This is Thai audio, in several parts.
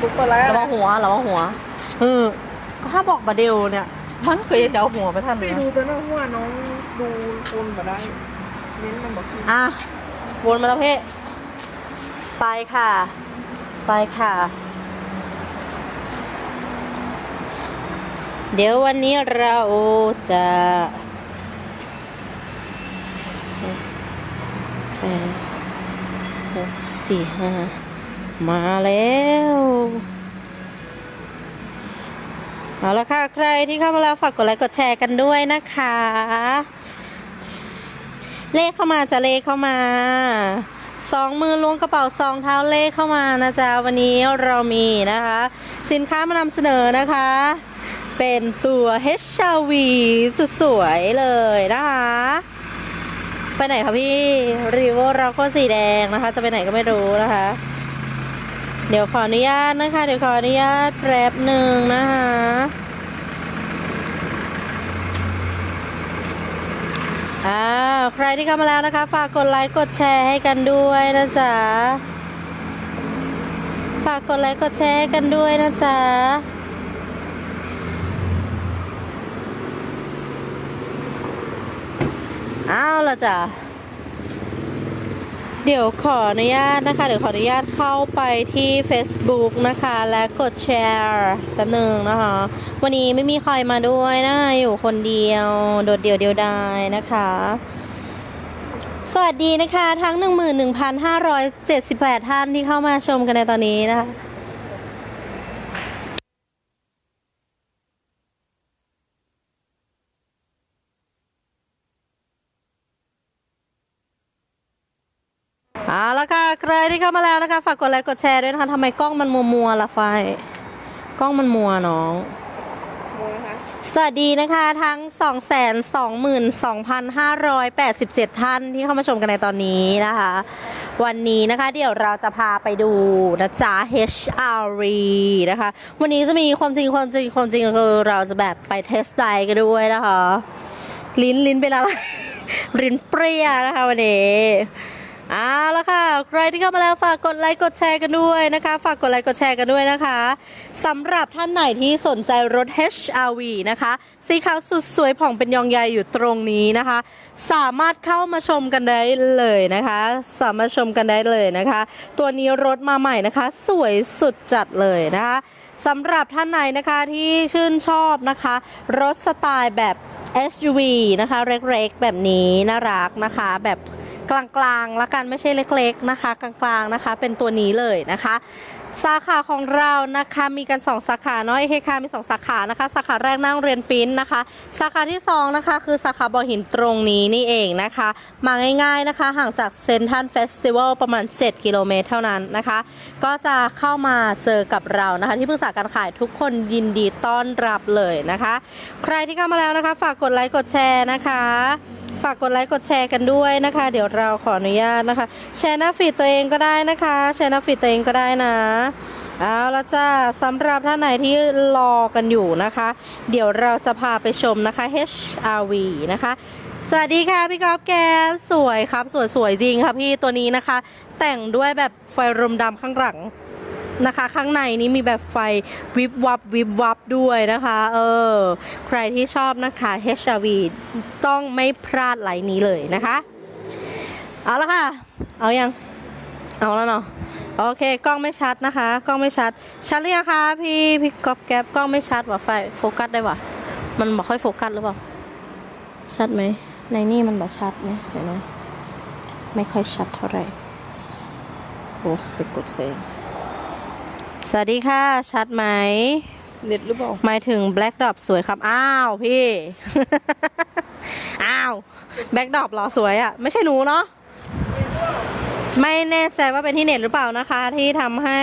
บุกไปแล้วระวังหัวระวังหัวเออก็ถ้าบอกบาเดลเนี่ย มันก็จะเอาหัวไปท่านเลไม่ยดูนะแต่น้องว่าน้องดูคนมาได้เน้นมันบอกคืออะวนมาแล้วเพ่ไปค่ะ ไปค่ะ เดี๋ยววันนี้เราจะแปดหกสี่ห้า มาแล้วเอาละค่ะใครที่เข้ามาแล้วฝากกดไลค์กดแชร์กันด้วยนะคะ เลขเข้ามาจะเลขเข้ามาสองมือล้วงกระเป๋าสองเท้าเลขเข้ามานะจ๊ะวันนี้เรามีนะคะ สินค้ามานำเสนอนะคะ เป็นตัว HRV สุดสวยเลยนะคะ ไปไหนคะพี่รีโวเราโคสีแดงนะคะ จะไปไหนก็ไม่รู้นะคะ เดี๋ยวขออนุญาตนะคะ เดี๋ยวขออนุญาตแป๊บหนึ่งนะคะ อ่า ใครที่เข้ามาแล้วนะคะ ฝากกดไลค์ กดแชร์ให้กันด้วยนะจ๊ะ ฝากกดไลค์ กดแชร์ให้กันด้วยนะจ๊ะอ้าวละจ้ะ เดี๋ยวขออนุญาตนะคะ เดี๋ยวขออนุญาตเข้าไปที่ Facebook นะคะ และกดแชร์แป๊บหนึ่งนะคะ วันนี้ไม่มีใครมาด้วยนะคะอยู่คนเดียว โดดเดี่ยวเดียวดายนะคะ สวัสดีนะคะ ทั้ง 11,578 ท่านที่เข้ามาชมกันในตอนนี้นะคะ เอาละค่ะ ใค รที่เข้ามาแล้วนะคะ ฝากกดไลค์กดแชร์ด้วยนะคะทำไมกล้องมันมัวมัวๆล่ะไฟ กล้องมันมัวน้องโมนะคะสวัสดีนะคะทั้ง 222,587 ท่านที่เข้ามาชมกันในตอนนี้นะคะ วันนี้นะคะเดี๋ยวเราจะพาไปดูนะจ๊ะ HRV นะคะ วันนี้จะมีความจริงความจริงความจริงคือเราจะแบบไปเทสไดกันด้วยนะคะ ลิ้นลิ้นเป็นอะไรลิ้นเปรี้ยนะคะวันนี้ เอาละค่ะ ใครที่เข้ามาแล้วฝากกดไลค์กดแชร์กันด้วยนะคะ ฝากกดไลค์กดแชร์กันด้วยนะคะสำหรับท่านไหนที่สนใจรถ HRV นะคะ สีขาวสุดสวยผ่องเป็นยองใยอยู่ตรงนี้นะคะ สามารถเข้ามาชมกันได้เลยนะคะ สามารถชมกันได้เลยนะคะ ตัวนี้รถมาใหม่นะคะ สวยสุดจัดเลยนะคะสำหรับท่านไหนนะคะที่ชื่นชอบนะคะ รถสไตล์แบบ SUV นะคะ เล็กๆ แบบนี้น่ารักนะคะแบบ กลางๆละกันไม่ใช่เล็กๆนะคะ กลางๆนะคะ เป็นตัวนี้เลยนะคะสาขาของเรานะคะมีกัน 2 สาขาเนาะเอเคคามี 2 สาขานะคะ สาขาแรกนั่งเรียนปิ้นนะคะ สาขาที่ 2 นะคะ คือสาขาบ่อหินตรงนี้นี่เองนะคะ มาง่ายๆนะคะ ห่างจากเซนทันเฟสติวัลประมาณ 7 กิโลเมตรเท่านั้นนะคะ ก็จะเข้ามาเจอกับเรานะคะ ที่ปรึกษาการขายทุกคนยินดีต้อนรับเลยนะคะ ใครที่เข้ามาแล้วนะคะ ฝากกดไลค์กดแชร์นะคะ ฝากกดไลค์กดแชร์กันด้วยนะคะ เดี๋ยวเราขออนุญาตนะคะ แชร์หน้าฟีดตัวเองก็ได้นะคะ แชร์หน้าฟีดตัวเองก็ได้นะเอาละจ้าสำหรับท่านไหนที่รอกันอยู่นะคะ เดี๋ยวเราจะพาไปชมนะคะ HRV นะคะ สวัสดีค่ะพี่กอล์ฟแก้วสวยครับ สวยสวยจริงค่ะพี่ตัวนี้นะคะ แต่งด้วยแบบไฟรมดำข้างหลัง นะคะ ข้างในนี้มีแบบไฟวิบวับวิบวับด้วยนะคะ เออ ใครที่ชอบนะคะ HRV ต้องไม่พลาดไหลนี้เลยนะคะ เอาละค่ะ เอายังเอาแล้วเนาะโอเคกล้องไม่ชัดนะคะ กล้องไม่ชัด ชัดหรือยังคะพี่พี่กอฟแก๊ปกล้องไม่ชัดว่ะไฟโฟกัสได้ว่ะมันบอกค่อยโฟกัสหรือเปล่า ชัดไหมในนี่มันบอกชัดไหมเดี๋ยวนะไม่ค่อยชัดเท่าไหร่โอ้ไปกดเซฟ สวัสดีค่ะ ชัดไหมเน็ตหรือเปล่าหมายถึง Black Drop สวยครับ อ้าวพี่ อ้าว Black Drop เหรอสวยอะ่ะ ไม่ใช่หนูเนาะไม่แน่ใจว่าเป็นที่เน็ตหรือเปล่านะคะ ที่ทำให้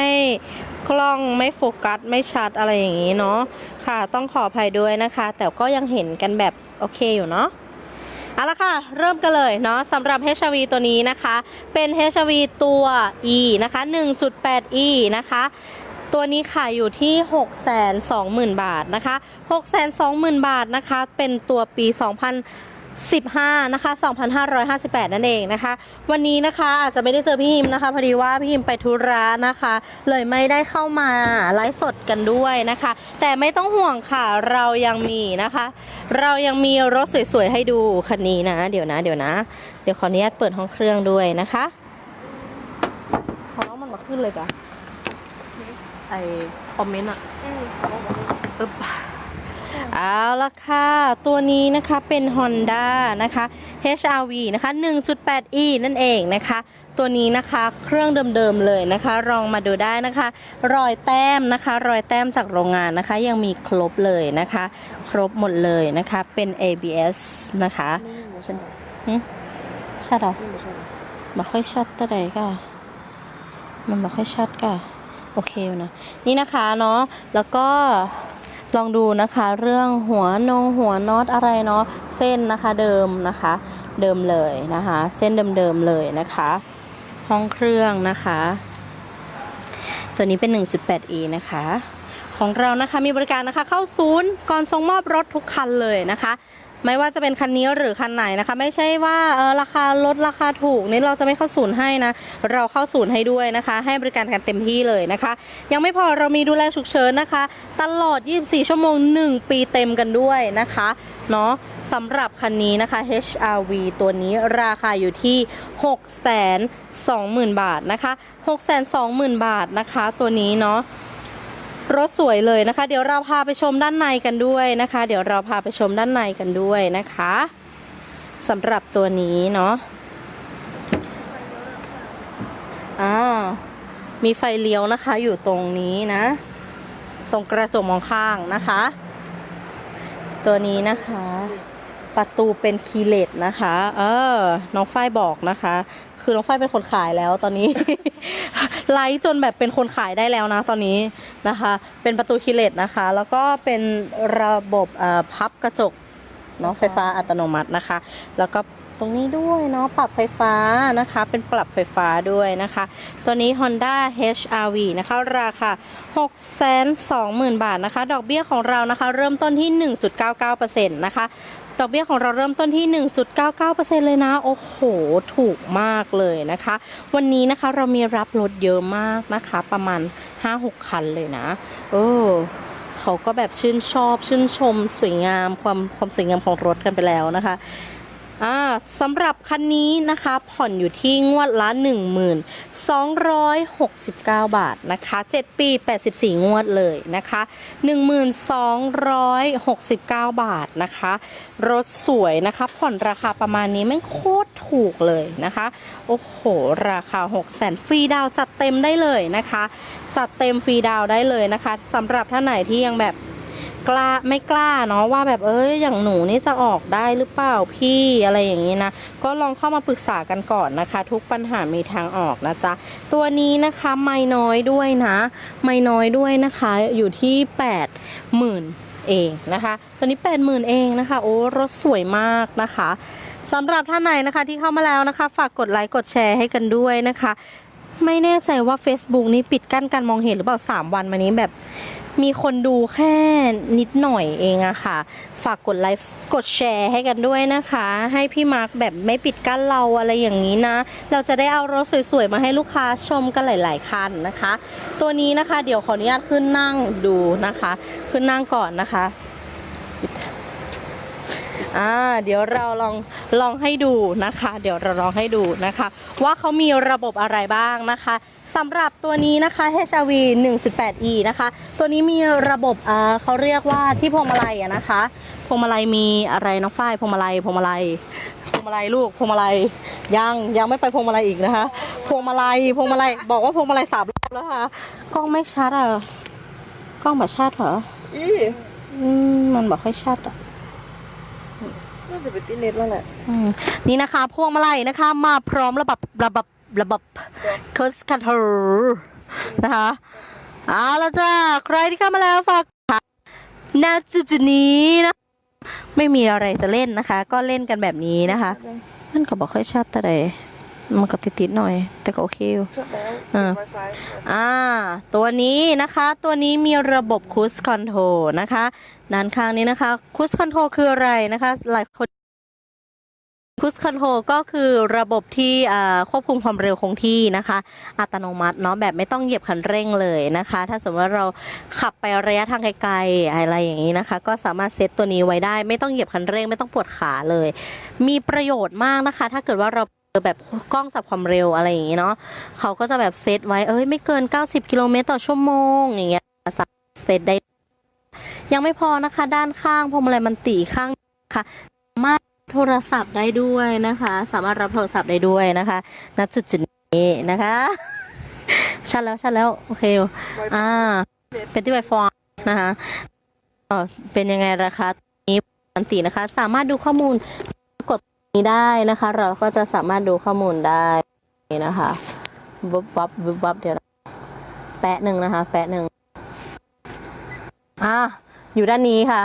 กล้องไม่โฟกัส ไม่ชัดอะไรอย่างนี้เนาะค่ะ ต้องขออภัยด้วยนะคะ แต่ก็ยังเห็นกันแบบโอเคอยู่เนาะเอาละค่ะ เริ่มกันเลยเนาะสำหรับ HRV ตัวนี้นะคะ เป็น HRV ตัว E นะคะ 1.8 E นะคะ ตัวนี้ขายอยู่ที่ 620,000 บาทนะคะ 620,000 บาทนะคะ เป็นตัวปี15นะคะ2,558 นั่นเองนะคะ วันนี้นะคะอาจจะไม่ได้เจอพี่ฮิมนะคะ พอดีว่าพี่ฮิมไปธุระนะคะ เลยไม่ได้เข้ามาไลฟ์สดกันด้วยนะคะ แต่ไม่ต้องห่วงค่ะเรายังมีนะคะ เรายังมีรถสวยๆให้ดูคันนี้นะ เดี๋ยวนะเดี๋ยวนะ เดี๋ยวขออนุญาตเปิดห้องเครื่องด้วยนะคะ ของน้องมันมาขึ้นเลยกะ ไอคอมเมนต์อะอึ๊บเอาละค่ะ ตัวนี้นะคะเป็น Honda นะคะ HRV นะคะ 1.8e นั่นเองนะคะ ตัวนี้นะคะเครื่องเดิมๆเลยนะคะลองมาดูได้นะคะ รอยแต้มนะคะ รอยแต้มจากโรงงานนะคะ ยังมีครบเลยนะคะ ครบหมดเลยนะคะเป็น ABS นะคะไม่ใช่หึชัดเหรอไม่ใช่มาค่อยชัดตัวใดก็มันมาค่อยชัดก็ โอเคอยู่นะนี่นะคะเนาะแล้วก็ลองดูนะคะเรื่องหัวนงหัวน็อตอะไรเนาะเส้นนะคะเดิมนะคะ เดิมเลยนะคะ เส้นเดิมๆเลยนะคะ ห้องเครื่องนะคะ ตัวนี้เป็น 1.8e นะคะ ของเรานะคะมีบริการนะคะเข้าศูนย์ก่อนส่งมอบรถทุกคันเลยนะคะ ไม่ว่าจะเป็นคันนี้หรือคันไหนนะคะ ไม่ใช่ว่าเออราคาลดราคาถูกนี่เราจะไม่เข้าศูนย์ให้นะ เราเข้าศูนย์ให้ด้วยนะคะ ให้บริการกันเต็มที่เลยนะคะ ยังไม่พอเรามีดูแลฉุกเฉินนะคะ ตลอด 24 ชั่วโมง 1 ปีเต็มกันด้วยนะคะเนาะสำหรับคันนี้นะคะ HRV ตัวนี้ราคาอยู่ที่ 620,000 บาทนะคะ 620,000 บาทนะคะ ตัวนี้เนาะ รถสวยเลยนะคะ เดี๋ยวเราพาไปชมด้านในกันด้วยนะคะ เดี๋ยวเราพาไปชมด้านในกันด้วยนะคะสำหรับตัวนี้เนาะอ่ามีไฟเลี้ยวนะคะ อยู่ตรงนี้นะ ตรงกระจกมองข้างนะคะ ตัวนี้นะคะ ประตูเป็นคีเลสนะคะ เออ น้องฝ้ายบอกนะคะ คือน้องฝ้ายเป็นคนขายแล้วตอนนี้ ไลฟ์จนแบบเป็นคนขายได้แล้วนะตอนนี้นะคะ เป็นประตูคีเลสนะคะ แล้วก็เป็นระบบพับกระจกเนาะไฟฟ้าอัตโนมัตินะคะ แล้วก็ตรงนี้ด้วยเนาะปรับไฟฟ้านะคะ เป็นปรับไฟฟ้าด้วยนะคะ ตัวนี้ Honda HRV นะคะ ราคา 620,000 บาทนะคะ ดอกเบี้ยของเรานะคะ เริ่มต้นที่ 1.99%นะคะ ดอกเบี้ยของเราเริ่มต้นที่ 1.99%เลยนะ โอ้โห ถูกมากเลยนะคะ วันนี้นะคะเรามีรับรถเยอะมากนะคะ ประมาณ 5-6 คันเลยนะ เออเขาก็แบบชื่นชอบ ชื่นชม สวยงามความความสวยงามของรถกันไปแล้วนะคะ อ่าสำหรับคันนี้นะคะผ่อนอยู่ที่งวดละ 1269 บาทนะคะ 7 ปี 84 งวดเลยนะคะ 1269 บาทนะคะ รถสวยนะคะ ผ่อนราคาประมาณนี้แม่โคตรถูกเลยนะคะ โอ้โห ราคา6 0 0 0 0ฟรีดาวจัดเต็มได้เลยนะคะ จัดเต็มฟรีดาวได้เลยนะคะสำหรับท่านไหนที่ยังแบบ กล้าไม่กล้าเนาะว่าแบบเอ้ยอย่างหนูนี่จะออกได้หรือเปล่าพี่อะไรอย่างนี้นะก็ลองเข้ามาปรึกษากันก่อนนะคะ ทุกปัญหามีทางออกนะจ๊ะตัวนี้นะคะไม่น้อยด้วยนะ ไม่น้อยด้วยนะคะอยู่ที่แปดหมื่นเองนะคะตัวนี้แปดหมื่นเองนะคะ โอ้รถสวยมากนะคะสำหรับท่านไหนนะคะที่เข้ามาแล้วนะคะ ฝากกดไลค์กดแชร์ให้กันด้วยนะคะ ไม่แน่ใจว่า Facebook นี้ปิดกั้นการมองเห็นหรือเปล่า 3 วันมานี้แบบมีคนดูแค่นิดหน่อยเองอะค่ะ ฝากกดไลค์กดแชร์ให้กันด้วยนะคะ ให้พี่มาร์คแบบไม่ปิดกั้นเราอะไรอย่างนี้นะ เราจะได้เอารถสวยๆ มาให้ลูกค้าชมกันหลายๆคันนะคะ ตัวนี้นะคะ เดี๋ยวขออนุญาตขึ้นนั่งดูนะคะ ขึ้นนั่งก่อนนะคะ อ่าเดี๋ยวเราลองลองให้ดูนะคะ เดี๋ยวเราลองให้ดูนะคะ ว่าเขามีระบบอะไรบ้างนะคะสำหรับตัวนี้นะคะ HRV 1.8e นะคะ ตัวนี้มีระบบอ่าเขาเรียกว่าที่พวงมาลัยอะนะคะพวงมาลัยมีอะไรน้องฝ้ายพวงมาลัยพวงมาลัยพวงมาลัยลูกพวงมาลัยยังยังไม่ไปพวงมาลัยอีกนะคะ พวงมาลัยพวงมาลัยบอกว่าพวงมาลัยสามรอบแล้วค่ะกล้องไม่ชัดอะกล้องแบบชัดเหรออีอืมมันบอกค่อยชัดอะ น่าจะเป็นตีเน็ตแล้วแหละอืมนี่นะคะ พวงมาลัยนะคะ มาพร้อมระบบระบบระบบค u สคันเธอร์นะคะเอาละจ้าใครที่เข้ามาแล้วฝากค่ะณจุดจุดนี้นะ ไม่มีอะไรจะเล่นนะคะ ก็เล่นกันแบบนี้นะคะ มันก็บอกค่อยชัดแต่ใด มันก็ติดๆหน่อย แต่ก็โอเคอยู่ชอบแล้วเออไวไฟอ่า ตัวนี้นะคะ ตัวนี้มีระบบคูสคอนโทรนะคะ ด้านข้างนี้นะคะคูสคอนโทรคืออะไรนะคะ หลายคนคู i คอนโทรก็คือระบบที่อ่าควบคุมความเร็วคงที่นะคะ อัตโนมัติเนาะแบบไม่ต้องเหยียบคันเร่งเลยนะคะ ถ้าสมมติว่าเราขับไประยะทางไกลๆอะไรอย่างนี้นะคะ ก็สามารถเซตตัวนี้ไว้ได้ ไม่ต้องเหยียบคันเร่ง ไม่ต้องปวดขาเลย มีประโยชน์มากนะคะ ถ้าเกิดว่าเราเจอ แบบกล้องจับความเร็วอะไรอย่างนี้เนาะเขาก็จะแบบเซตไว้เอ้ยไม่เกิน 90 กิโลเมตรต่อชั่วโมงอย่างเงี้ยสามเซตได้ ยังไม่พอนะคะ ด้านข้างพวงมาลัยมันตีข้างค่ะสามารถโทรศัพท์ได้ด้วยนะคะ สามารถรับโทรศัพท์ได้ด้วยนะคะณจุดจุดนี้นะคะชัดแล้วชัดแล้วโอเคอ่าเป็นที่ไวฟอนนะคะเออเป็นยังไงราคานี้มันตีนะคะ สามารถดูข้อมูล นี้ได้นะคะ เราก็จะสามารถดูข้อมูลได้นี่นะคะวับวับวับวับเดี๋ยวแปะหนึ่งนะคะ แปะหนึ่งอะอยู่ด้านนี้ค่ะ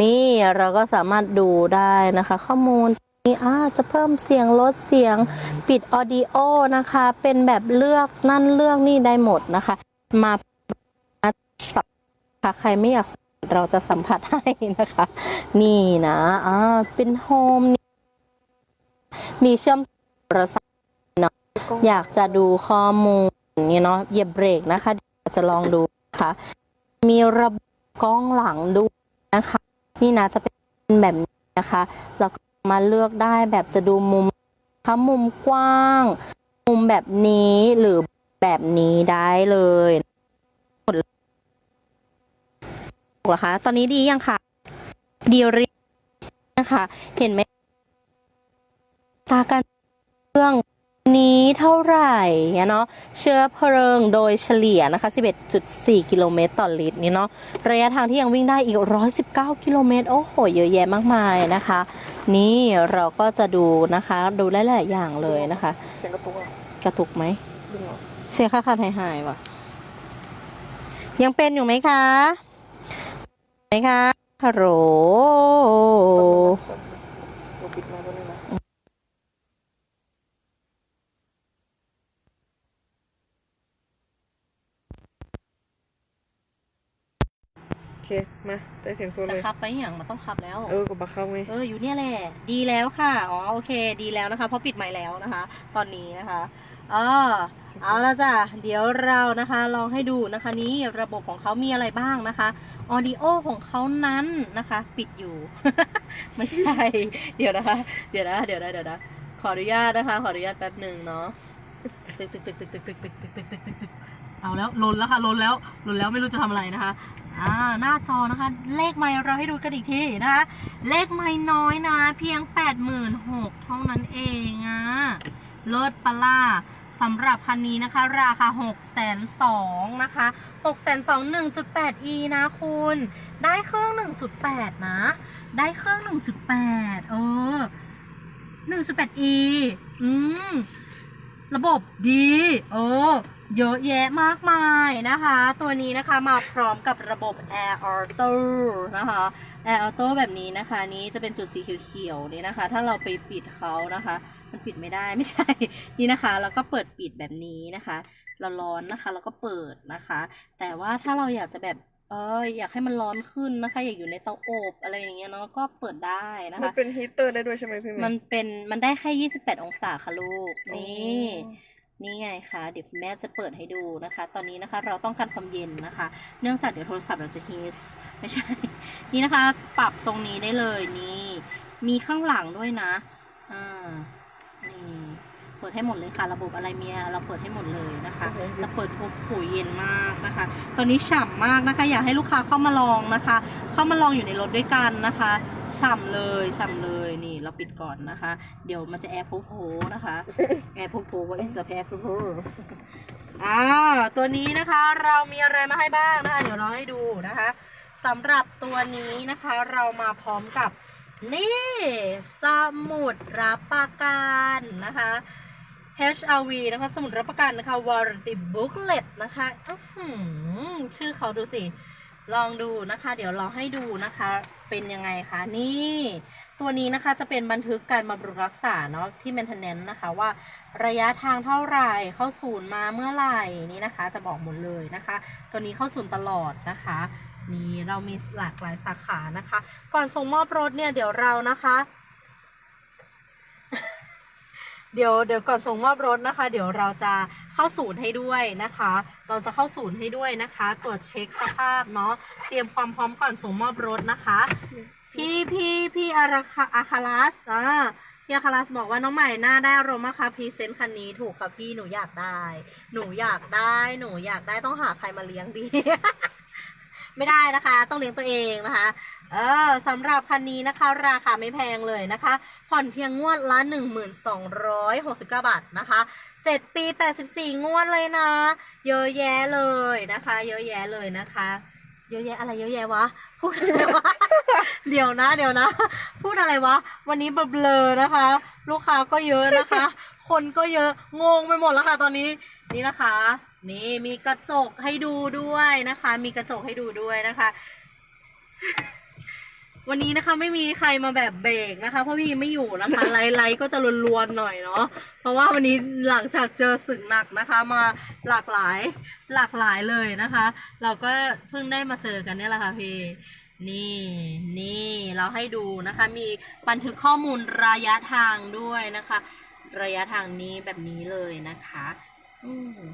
นี่เราก็สามารถดูได้นะคะ ข้อมูลนี้อ่าจะเพิ่มเสียงลดเสียงปิดออดิโอนะคะ เป็นแบบเลือกนั่นเลือกนี่ได้หมดนะคะ มาสัมผัสใครไม่อยากสัมผัสเราจะสัมผัสให้นะคะ นี่นะอ่าเป็นโฮมนี่ มีเชื่อมโทรศัพท์เนาะอยากจะดูข้อมูลนี่เนาะเหยียบเบรกนะคะจะลองดูนะคะมีระบบกล้องหลังด้วยนะคะ นี่นะจะเป็นแบบนี้นะคะแล้วก็มาเลือกได้แบบจะดูมุมคะมุมกว้าง มุมแบบนี้หรือแบบนี้ได้เลยหมดเลยเหรอคะ ตอนนี้ดียังคะดีรีนะคะ เห็นไหม ตาการเครื่องนี้เท่าไหร่เนาะเชื้อเพลิงโดยเฉลี่ยนะคะ 11.4 กิโลเมตรต่อลิตรนี่เนาะระยะทางที่ยังวิ่งได้อีก 119 กิโลเมตร โอ้โห เยอะแยะมากมายนะคะ นี่เราก็จะดูนะคะ ดูได้หลายอย่างเลยนะคะ เสียงกระตุกอะกระตุกไหมดึงออกเสียค่าขาดหายหายว่ะ ยังเป็นอยู่ไหมคะไหมคะฮัลโหล เราปิดมาตัวนี้นะโอ เคมาใจเสียงโซนจะเลยขับไปอย่างมันต้องขับแล้ว เออกูบักเข้าไงเอออยู่เนี่ยแหละ ดีแล้วค่ะ อ๋อโอเค ดีแล้วนะคะ เพราะปิดไมค์แล้วนะคะ ตอนนี้นะคะอ๋อเอาละจ้ะ เดี๋ยวเรานะคะลองให้ดูนะคะนี้ระบบของเขามีอะไรบ้างนะคะออดิโอของเขานั้นนะคะ ปิดอยู่ ไม่ใช่ เดี๋ยวนะคะ เดี๋ยวนะ เดี๋ยวนะ เดี๋ยวนะ ขออนุญาตนะคะ ขออนุญาตแป๊บหนึ่งเนาะ ตึกตึกตึกตึกตึกตึกตึกตึกตึกตึกตึกตึกเอาแล้วลนแล้วค่ะลนแล้วลนแล้วไม่รู้จะทำอะไรนะคะ อ่าหน้าจอนะคะ เลขไมล์เราให้ดูกันอีกทีนะคะ เลขไม่น้อยนะ เพียง 86,000เท่านั้นเองอะเลิศปลาสำหรับคันนี้นะคะ ราคา 6 2 0 0 0นะคะ602 1.8e นะคุณ ได้เครื่อง 1.8 นะ ได้เครื่อง 1.8 เออ 1.8e อืม ระบบดี เออ เยอะแยะมากมายนะคะ ตัวนี้นะคะมาพร้อมกับระบบ Air Auto นะคะ Air Auto แบบนี้นะคะ นี้จะเป็นจุดสีเขียวๆนี่นะคะ ถ้าเราไปปิดเขานะคะ มันปิดไม่ได้ไม่ใช่ นี่นะคะแล้วก็เปิดปิดแบบนี้นะคะ เราร้อนนะคะเราก็เปิดนะคะ แต่ว่าถ้าเราอยากจะแบบเอออยากให้มันร้อนขึ้นนะคะ อยากอยู่ในเตาอบอะไรอย่างเงี้ยเนาะก็เปิดได้นะมันคะเป็นฮีตเตอร์ได้ด้วยใช่ไหมพี่เมย์มันเป็นมันได้แค่ 28 องศาค่ะลูกอ๋อนี่ นี่ไงคะเดี๋ยวคุณแม่จะเปิดให้ดูนะคะ ตอนนี้นะคะเราต้องการความเย็นนะคะ เนื่องจากเดี๋ยวโทรศัพท์เราจะฮีสไม่ใช่ นี่นะคะ ปรับตรงนี้ได้เลยนี่ มีข้างหลังด้วยนะอ่านี่เปิดให้หมดเลยค่ะ ระบบอะไรเมียเราเปิดให้หมดเลยนะคะแล้วเปิดโอ้โหเย็นมากนะคะ ตอนนี้ฉ่ำมากนะคะ อยากให้ลูกค้าเข้ามาลองนะคะ เข้ามาลองอยู่ในรถด้วยกันนะคะฉ่ำเลยฉ่ำเลยนี่ เราปิดก่อนนะคะ เดี๋ยวมันจะแอร์โพโพนะคะแอร์โพโพว่าอิสแอร์โพโพอ่าตัวนี้นะคะเรามีอะไรมาให้บ้างนะคะเดี๋ยวเราให้ดูนะคะสำหรับตัวนี้นะคะเรามาพร้อมกับนี่สมุดรับประกันนะคะ HRV นะคะสมุดรับประกันนะคะ Warranty Booklet นะคะอื้อหือชื่อเขาดูสิ ลองดูนะคะ เดี๋ยวเราให้ดูนะคะ เป็นยังไงคะนี่ ตัวนี้นะคะจะเป็นบันทึกการบำรุงรักษาเนาะที่ maintenance นะคะว่าระยะทางเท่าไหร่เข้าศูนย์มาเมื่อไหร่นี่นะคะ จะบอกหมดเลยนะคะ ตัวนี้เข้าศูนย์ตลอดนะคะนี่เรามีหลากหลายสาขานะคะ ก่อนส่งมอบรถเนี่ยเดี๋ยวเรานะคะ เดี๋ยวเดี๋ยวก่อนส่งมอบรถนะคะ เดี๋ยวเราจะเข้าศูนย์ให้ด้วยนะคะ เราจะเข้าศูนย์ให้ด้วยนะคะ ตรวจเช็คสภาพเนาะเตรียมความพร้อมก่อนส่งมอบรถนะคะ พี่พี่พี่อาราคาอาคาลัสอ่าพี่อาคาลัสบอกว่าน้องใหม่น่าได้อารมณ์มากค่ะพรีเซนต์คันนี้ถูกค่ะพี่หนูอยากได้ หนูอยากได้หนูอยากได้ต้องหาใครมาเลี้ยงดี ไม่ได้นะคะ ต้องเลี้ยงตัวเองนะคะ เออสำหรับคันนี้นะคะ ราคาไม่แพงเลยนะคะ ผ่อนเพียงงวดละ 1269 บาทนะคะ 7 ปี 84 งวดเลยนะ เยอะแยะเลยนะคะ เยอะแยะเลยนะคะเยอะแยะอะไรเยอะแยะวะ พูดอะไรวะ เดี๋ยวนะ เดี๋ยวนะ พูดอะไรวะ วันนี้เบลอนะคะ ลูกค้าก็เยอะนะคะ คนก็เยอะงงไปหมดแล้วค่ะ ตอนนี้นี่นะคะ นี่มีกระจกให้ดูด้วยนะคะ มีกระจกให้ดูด้วยนะคะ วันนี้นะคะไม่มีใครมาแบบเบรกนะคะ เพราะพี่ไม่อยู่นะคะ ไลฟ์ไลฟ์ก็จะลวนๆหน่อยเนาะเพราะว่าวันนี้หลังจากเจอศึกหนักนะคะ มาหลากหลายหลากหลายเลยนะคะ เราก็เพิ่งได้มาเจอกันเนี่ยแหละค่ะพี่นี่นี่เราให้ดูนะคะ มีบันทึกข้อมูลระยะทางด้วยนะคะ ระยะทางนี้แบบนี้เลยนะคะ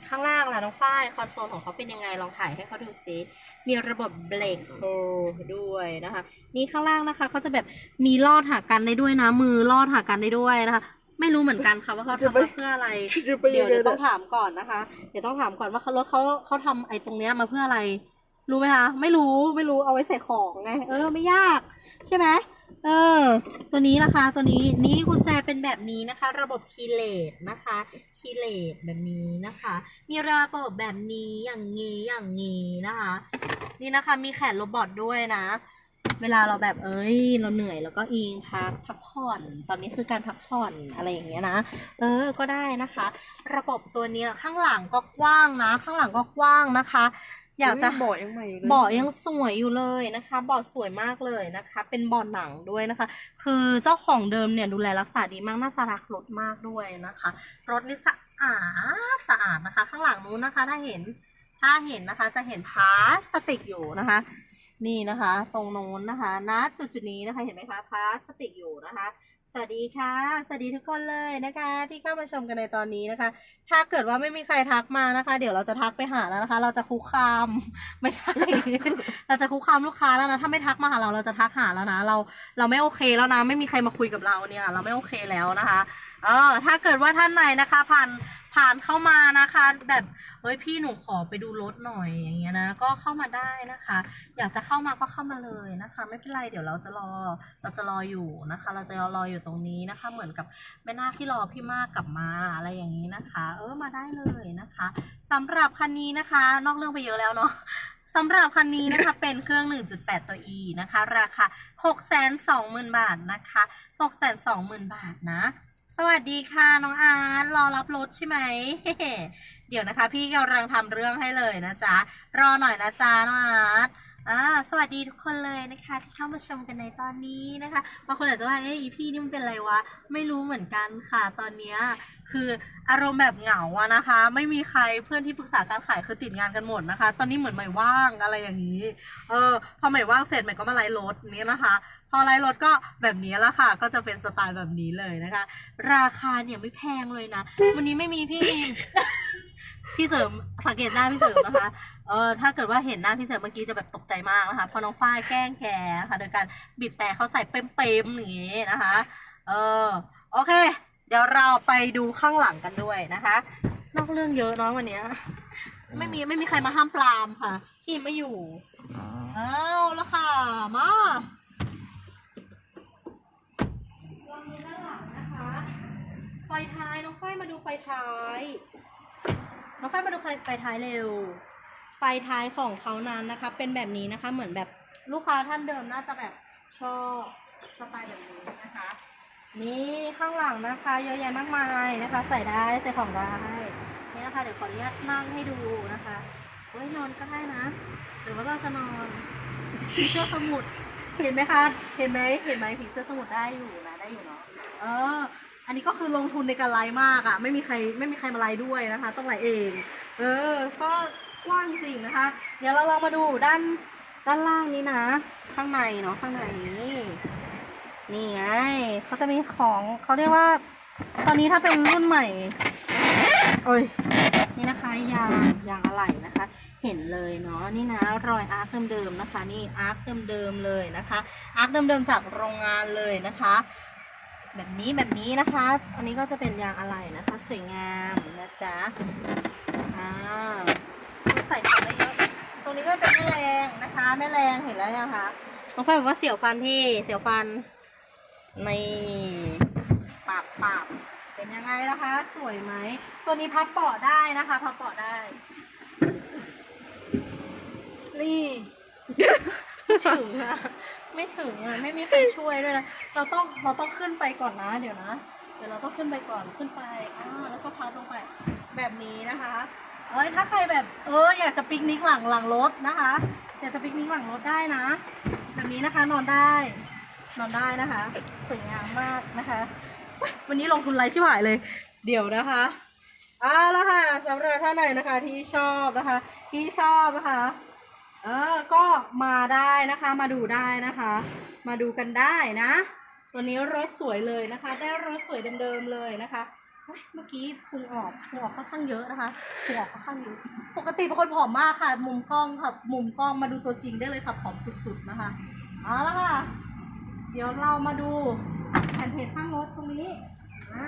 ข้างล่างล่ะน้องฝ้ายคอนโซลของเขาเป็นยังไงลองถ่ายให้เขาดูซิมีระบบเบรกโฮด้วยนะคะ นี่ข้างล่างนะคะเขาจะแบบมีลอดหากันได้ด้วยนะ มือลอดหากันได้ด้วยนะคะ ไม่รู้เหมือนกันค่ะว่าเขาทำมาเพื่ออะไรจะไปเดี๋ยวงไงเดี๋ยวต้นะองถามก่อนนะคะ เดี๋ยวต้องถามก่อนว่าเขารถเขาเขาทำไอ้ตรงเนี้ยมาเพื่ออะไร รู้ไหมคะไม่รู้ไม่รู้เอาไว้ใส่ของไงเออไม่ยาก ใช่ไหม เออ ตัวนี้นะคะ ตัวนี้ นี่กุญแจเป็นแบบนี้นะคะ ระบบคีเลสนะคะ คีเลสแบบนี้นะคะ มีระบบแบบนี้อย่างนี้อย่างนี้นะคะ นี่นะคะ มีแขนโรบอทด้วยนะ เวลาเราแบบเอ้ย เราเหนื่อยแล้วก็อิงพักพักผ่อน ตอนนี้คือการพักผ่อนอะไรอย่างเงี้ยนะ เออ ก็ได้นะคะ ระบบตัวเนี้ยข้างหลังก็กว้างนะ ข้างหลังก็กว้างนะคะ อยากจะเบาะยังใหม่อยู่เลยเบาะยังสวยอยู่เลยนะคะเบาะสวยมากเลยนะคะ เป็นเบาะหนังด้วยนะคะ คือเจ้าของเดิมเนี่ยดูแลรักษาดีมากน่าจะรักรถมากด้วยนะคะ รถนี่สะอาดสะอาดนะคะ ข้างหลังนู้นนะคะ ถ้าเห็นถ้าเห็นนะคะ จะเห็นพลาสติกอยู่นะคะ นี่นะคะ ตรงนู้นนะคะณจุดจุดๆนี้นะคะ เห็นไหมคะพลาสติกอยู่นะคะ สวัสดีค่ะ สวัสดีทุกคนเลยนะคะ ที่เข้ามาชมกันในตอนนี้นะคะ ถ้าเกิดว่าไม่มีใครทักมานะคะ เดี๋ยวเราจะทักไปหาแล้วนะคะ เราจะคุกคามไม่ใช่ เราจะคุกคามลูกค้าแล้วนะถ้าไม่ทักมาหาเราเราจะทักหาแล้วนะ เราเราไม่โอเคแล้วนะ ไม่มีใครมาคุยกับเราเนี่ย เราไม่โอเคแล้วนะคะ เออถ้าเกิดว่าท่านไหนนะคะ ผ่าน ผ่านเข้ามานะคะ แบบเฮ้ยพี่หนูขอไปดูรถหน่อยอย่างเงี้ยนะก็เข้ามาได้นะคะ อยากจะเข้ามาก็เข้ามาเลยนะคะ ไม่เป็นไรเดี๋ยวเราจะรอเราจะรออยู่นะคะ เราจะรออยู่ตรงนี้นะคะ เหมือนกับแม่นาคที่รอพี่มากกลับมาอะไรอย่างนี้นะคะ เออมาได้เลยนะคะสำหรับคันนี้นะคะ นอกเรื่องไปเยอะแล้วเนาะสำหรับคันนี้นะคะเป็นเครื่อง 1.8 ตัว E นะคะ ราคา 620,000 บาทนะคะ 620,000 บาทนะ สวัสดีค่ะน้องอาร์ตรอรับรถใช่ไหม เดี๋ยวนะคะ พี่กำลังทำเรื่องให้เลยนะจ๊ะ รอหน่อยนะจ๊ะน้องอาร์ต อ่าสวัสดีทุกคนเลยนะคะที่เข้ามาชมกันในตอนนี้นะคะบางคนอาจจะว่าเอ้ยพี่นี่มันเป็นอะไรวะ ไม่รู้เหมือนกันค่ะตอนเนี้ยคืออารมณ์แบบเหงาอะนะคะ ไม่มีใครเพื่อนที่ปรึกษาการขายคือติดงานกันหมดนะคะ ตอนนี้เหมือนใหม่ว่างอะไรอย่างนี้ เออพอใหม่ว่างเสร็จใหม่ก็มาไลฟ์รถนี้นะคะ พอไลฟ์รถก็แบบนี้ละค่ะ ก็จะเป็นสไตล์แบบนี้เลยนะคะ ราคาเนี่ยไม่แพงเลยนะ วันนี้ไม่มีพี่ พี่เสริมสังเกตหน้าพี่เสริมนะคะ เออถ้าเกิดว่าเห็นหน้าพี่เสริมเมื่อกี้จะแบบตกใจมากนะคะ เพราะน้องฝ้ายแกล้งแกค่ะ โดยการบีบแต่เขาใส่เป้มๆอย่างนี้นะคะ เออ โอเค เดี๋ยวเราไปดูข้างหลังกันด้วยนะคะ นอกเรื่องเยอะเนาะวันเนี้ย ไม่มีไม่มีใครมาห้ามปรามค่ะพี่ไม่อยู่ เอาแล้วค่ะ มาลองดูด้านหลังนะคะ ไฟท้ายน้องฝ้ายมาดูไฟท้าย น้องฝ้ายมาดูไฟท้ายเร็ว ไฟท้ายของเขานั้นนะคะ เป็นแบบนี้นะคะ เหมือนแบบลูกค้าท่านเดิมน่าจะแบบชอบสไตล์แบบนี้นะคะ นี่ข้างหลังนะคะ เยอะแยะมากมายนะคะ ใส่ได้ใส่ของได้นี่นะคะ เดี๋ยวขออนุญาตนั่งให้ดูนะคะเฮ้ยนอนก็ได้นะหรือว่าเราจะนอนผีเสื้อสมุทรเห็นไหมคะ เห็นไหมเห็นไหมผีเสื้อสมุทรได้อยู่นะได้อยู่เนาะเออ อันนี้ก็คือลงทุนในการไลฟ์มากอะ่ะ ไม่มีใครไม่มีใครมาไลฟ์ด้วยนะคะ ต้องไลฟ์เอง เออ ก็กว้างจริงนะคะ เดี๋ยวเราลองมาดูด้านด้านล่างนี้นะ ข้างในเนาะข้างในนี้นี่ไงเขาจะมีของเขาเรียกว่า ตอนนี้ถ้าเป็นรุ่นใหม่โอ้ยนี่นะคะยางยางอะไหล่นะคะ เห็นเลยเนาะนี่นะรอยอาร์คเดิมๆนะคะ นี่อาร์คเดิมๆเลยนะคะอาร์คเดิมๆจากโรงงานเลยนะคะ แบบนี้แบบนี้นะคะ อันนี้ก็จะเป็นยางอะไหล่นะคะ สวยงามนะจ๊ะอ่าใส่ของได้เยอะตรงนี้ก็เป็นแม่แรงนะคะแม่แรงเห็นแล้วยังคะน้องไฟบอกว่าเสียวฟันพี่เสียวฟันในปาบปาบเป็นยังไงนะคะ สวยไหมตัวนี้พับเปาะได้นะคะพับเปาะได้ นี่ถึงอะ ไม่ถึงอะไม่มีใครช่วยด้วยนะ เราต้องเราต้องขึ้นไปก่อนนะ เดี๋ยวนะ เดี๋ยวเราต้องขึ้นไปก่อนขึ้นไปอ่าแล้วก็พับลงไปแบบนี้นะคะเอ้ยถ้าใครแบบเอออยากจะปิกนิกหลังหลังรถนะคะอยากจะปิกนิกหลังรถได้นะ แบบนี้นะคะนอนได้ นอนได้นะคะสวยงามมากนะคะ วันนี้ลงทุนไรชิบหายเลย เดี๋ยวนะคะเอาละค่ะสำหรับท่านไหนนะคะที่ชอบนะคะ ที่ชอบนะคะ เออ ก็มาได้นะคะ มาดูได้นะคะ มาดูกันได้นะ ตัวนี้รถสวยเลยนะคะ ได้รถสวยเดิมๆเลยนะคะ เมื่อกี้พุงออกพุงออกค่อนข้างเยอะนะคะพุงออกค่อนข้างเยอะปกติเป็นคนผอมมากค่ะ มุมกล้องค่ะ มุมกล้องมาดูตัวจริงได้เลยค่ะ ผอมสุดๆนะคะ เอาละค่ะ เดี๋ยวเรามาดูแผ่นเพจข้างรถตรงนี้อ่า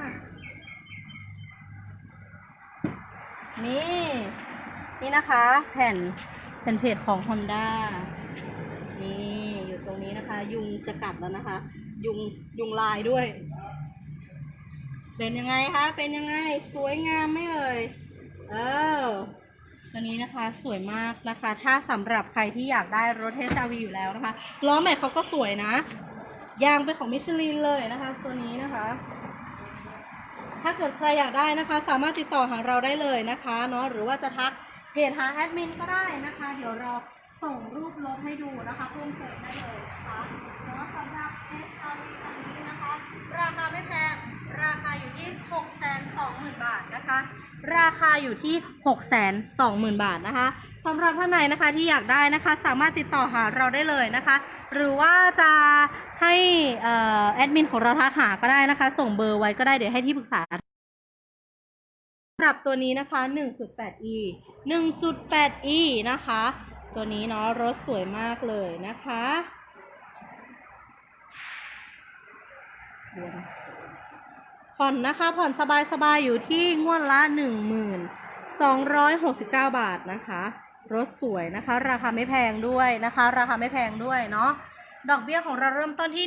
นี่ นี่นะคะ แผ่น แผ่นเพจของ Honda นี่อยู่ตรงนี้นะคะ ยุงจะกัดแล้วนะคะ ยุงยุงลายด้วย เป็นยังไงคะ เป็นยังไง สวยงามไม่เอ่ยเออตัวนี้นะคะสวยมากนะคะ ถ้าสำหรับใครที่อยากได้รถเทส r วีอยู่แล้วนะคะล้อแม็กเขาก็สวยนะยางเป็นของมิชลินเลยนะคะ ตัวนี้นะคะ ถ้าเกิดใครอยากได้นะคะ สามารถติดต่อหาเราได้เลยนะคะเนาะหรือว่าจะทัก เพจหาแอดมินก็ได้นะคะ เดี๋ยวเราส่งรูปรถให้ดูนะคะเพิ่มเติมได้เลยนะคะเนาะสำหรับ HRV คันนี้นะคะ ราคาไม่แพง ราคาอยู่ที่ 6 2 0 0 0 0 บาทนะคะ ราคาอยู่ที่ 6 2 0 0 0 0 บาทนะคะสำหรับท่านไหนนะคะที่อยากได้นะคะ สามารถติดต่อหาเราได้เลยนะคะ หรือว่าจะให้แอดมินของเราทักหาก็ได้นะคะ ส่งเบอร์ไว้ก็ได้เดี๋ยวให้ที่ปรึกษา สำหรับตัวนี้นะคะ 1.8e 1.8e นะคะ ตัวนี้เนาะรถสวยมากเลยนะคะผ่อนนะคะ ผ่อนสบายๆอยู่ที่งวดละ 1,269 บาทนะคะ รถสวยนะคะ ราคาไม่แพงด้วยนะคะ ราคาไม่แพงด้วยเนาะ ดอกเบี้ยของเราเริ่มต้นที่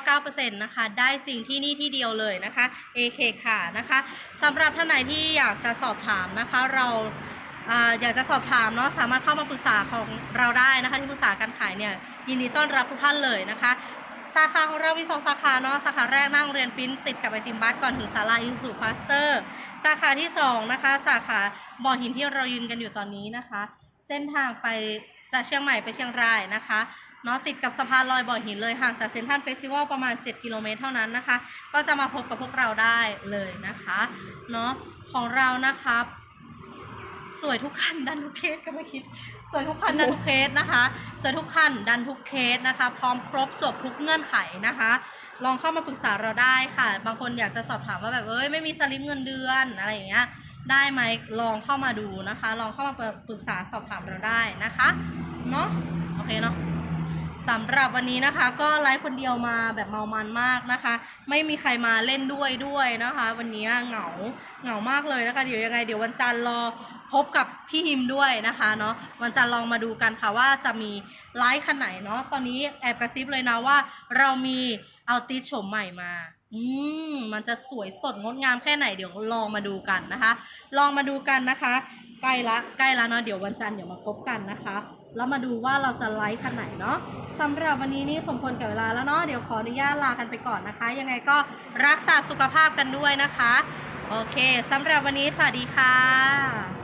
1.99%นะคะ ได้จริงที่นี่ที่เดียวเลยนะคะ AK ค่ะนะคะสำหรับท่านไหนที่อยากจะสอบถามนะคะ เราอยากจะสอบถามเนาะสามารถเข้ามาปรึกษาของเราได้นะคะ ที่ปรึกษาการขายเนี่ยยินดีต้อนรับทุกท่านเลยนะคะ สาขาของเรา มีสองสาขาเนาะสาขาแรกน้าโรงเรียนปิ้นติดกับไอติมบัสก่อนถึงศาลาอินสูฟาสเตอร์ สาขาที่สองนะคะสาขาบ่อหินที่เรายืนกันอยู่ตอนนี้นะคะ เส้นทางไปจากเชียงใหม่ไปเชียงรายนะคะ เนาะติดกับสะพานลอยบ่อหินเลยห่างจากเซ็นทรัลเฟสติวัลประมาณ 7 กิโลเมตรเท่านั้นนะคะ ก็จะมาพบกับพวกเราได้เลยนะคะเนาะของเรานะคะสวยทุกคันดันทุกเคสก็ไม่คิด สวยทุกคันดันทุกเคสนะคะ สวยทุกคันดันทุกเคสนะคะ พร้อมครบจบทุกเงื่อนไขนะคะ ลองเข้ามาปรึกษาเราได้ค่ะ บางคนอยากจะสอบถามว่าแบบเอ้ยไม่มีสลิปเงินเดือนอะไรอย่างเงี้ยได้ไหมลองเข้ามาดูนะคะ ลองเข้ามาปรึกษาสอบถามเราได้นะคะเนาะโอเคเนาะ สำหรับวันนี้นะคะก็ไลฟ์คนเดียวมาแบบเมามันมากนะคะ ไม่มีใครมาเล่นด้วยด้วยนะคะ วันนี้เหงาเหงามากเลยนะคะ เดี๋ยวยังไงเดี๋ยววันจันทร์รอพบกับพี่ฮิมด้วยนะคะเนาะวันจันทร์ลองมาดูกันค่ะว่าจะมีไลฟ์คันไหนเนาะตอนนี้แอบกระซิบเลยนะว่า เรามีเอาติชมใหม่มาอืมมันจะสวยสดงดงามแค่ไหนเดี๋ยวลองมาดูกันนะคะ ลองมาดูกันนะคะ ใกล้ละใกล้ละเนาะเดี๋ยววันจันทร์เดี๋ยวมาพบกันนะคะ แล้วมาดูว่าเราจะไลฟ์คันไหนเนาะสำหรับวันนี้นี่สมควรกับเวลาแล้วเนาะเดี๋ยวขออนุญาตลากันไปก่อนนะคะ ยังไงก็รักษาสุขภาพกันด้วยนะคะ โอเคสำหรับวันนี้สวัสดีค่ะ